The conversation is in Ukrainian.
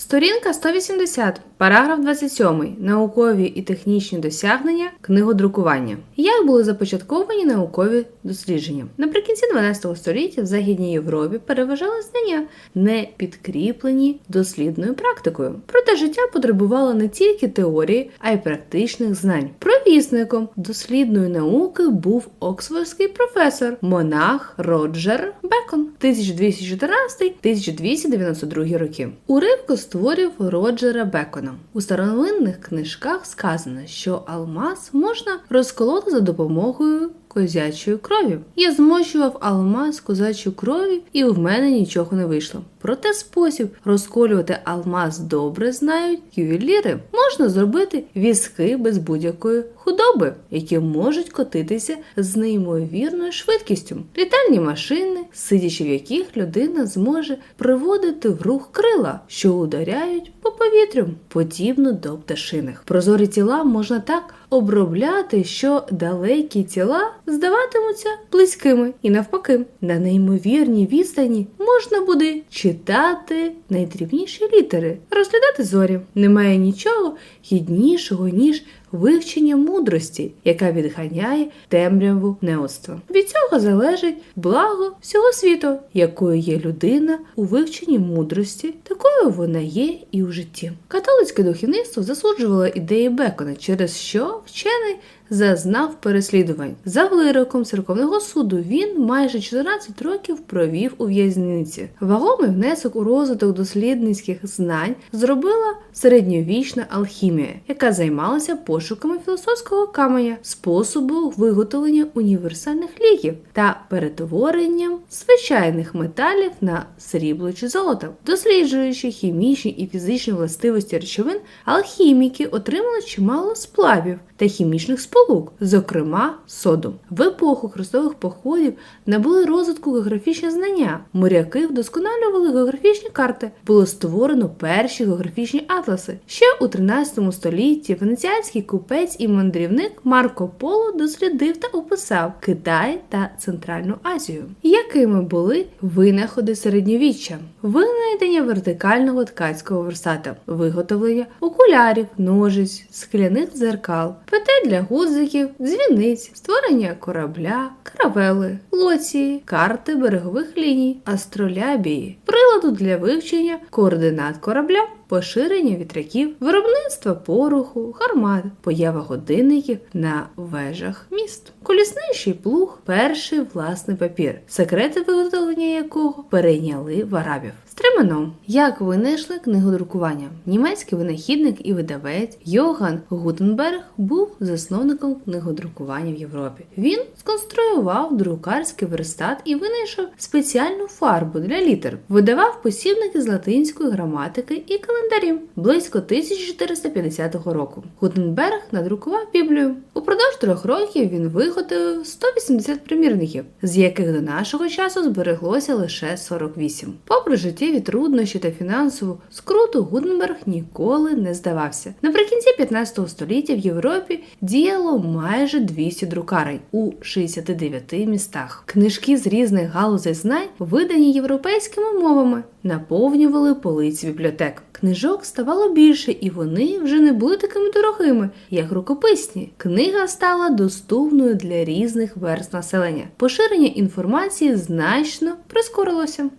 Сторінка 180, параграф 27. Наукові і технічні досягнення книгодрукування. Як були започатковані наукові дослідження? Наприкінці 12 століття в Західній Європі переважали знання, не підкріплені дослідною практикою. Проте життя потребувало не тільки теорії, а й практичних знань. Провісником дослідної науки був оксфордський професор монах Роджер Бекон 1214-1292 роки. Уривку створів Роджера Бекона. У старовинних книжках сказано, що алмаз можна розколоти за допомогою козячої крові. Я змочував алмаз козачої крові, і в мене нічого не вийшло. Проте спосіб розколювати алмаз добре знають ювеліри. Можна зробити візки без будь-якої худоби, які можуть котитися з неймовірною швидкістю. Літальні машини, сидячи в яких людина зможе приводити в рух крила, що ударяють по повітрю, подібно до пташиних. Прозорі тіла можна так обробляти, що далекі тіла здаватимуться близькими, і навпаки, на неймовірній відстані можна буде читати найдрібніші літери, розглядати зорі. Немає нічого гіднішого, ніж вивчення мудрості, яка відганяє темряву неоцтва. Від цього залежить благо всього світу, якою є людина у вивченні мудрості, такою вона є і у житті. Католицьке духовництво засуджувало ідеї Бекона, через що вчений зазнав переслідувань. За вироком церковного суду він майже 14 років провів у в'язниці. Вагомий внесок у розвиток дослідницьких знань зробила середньовічна алхімія, яка займалася пошуками філософського каменя, способу виготовлення універсальних ліків та перетворенням звичайних металів на срібло чи золото. Досліджуючи хімічні і фізичні властивості речовин, алхіміки отримали чимало сплавів та хімічних сполук, зокрема соду. В епоху хрестових походів набули розвитку географічні знання. Моряки вдосконалювали географічні карти. Було створено перші географічні атласи. Ще у 13 столітті венеціанський купець і мандрівник Марко Поло дослідив та описав Китай та Центральну Азію. Якими були винаходи середньовіччя? Винайдення вертикального ткацького верстата, виготовлення окулярів, ножиць, скляних дзеркал, петель для гудзиків, дзвіниць, створення корабля, каравели, лоції, карти берегових ліній, астролябії, приладу для вивчення координат корабля. Поширення вітряків, виробництво пороху, гармат, поява годинників на вежах міст, колісничий плуг, перший власний папір, секрети виготовлення якого перейняли в арабів. Стримано, як винайшли книгодрукування. Німецький винахідник і видавець Йоган Гутенберг був засновником книгодрукування в Європі. Він сконструював друкарський верстат і винайшов спеціальну фарбу для літер, видавав посібники з латинської граматики і календарів близько 1450 року. Гутенберг надрукував Біблію. Упродовж трьох років він виготовив 180 примірників, з яких до нашого часу збереглося лише 48. Попри життєві труднощі та фінансову скруту, Гутенберг ніколи не здавався. Наприкінці 15 століття в Європі діяло майже 200 друкарень у 69 містах. Книжки з різних галузей знань, видані європейськими мовами, наповнювали полиці бібліотек. Книжок ставало більше, і вони вже не були такими дорогими, як рукописні. Книга стала доступною для різних верст населення. Поширення інформації значно прискорилося.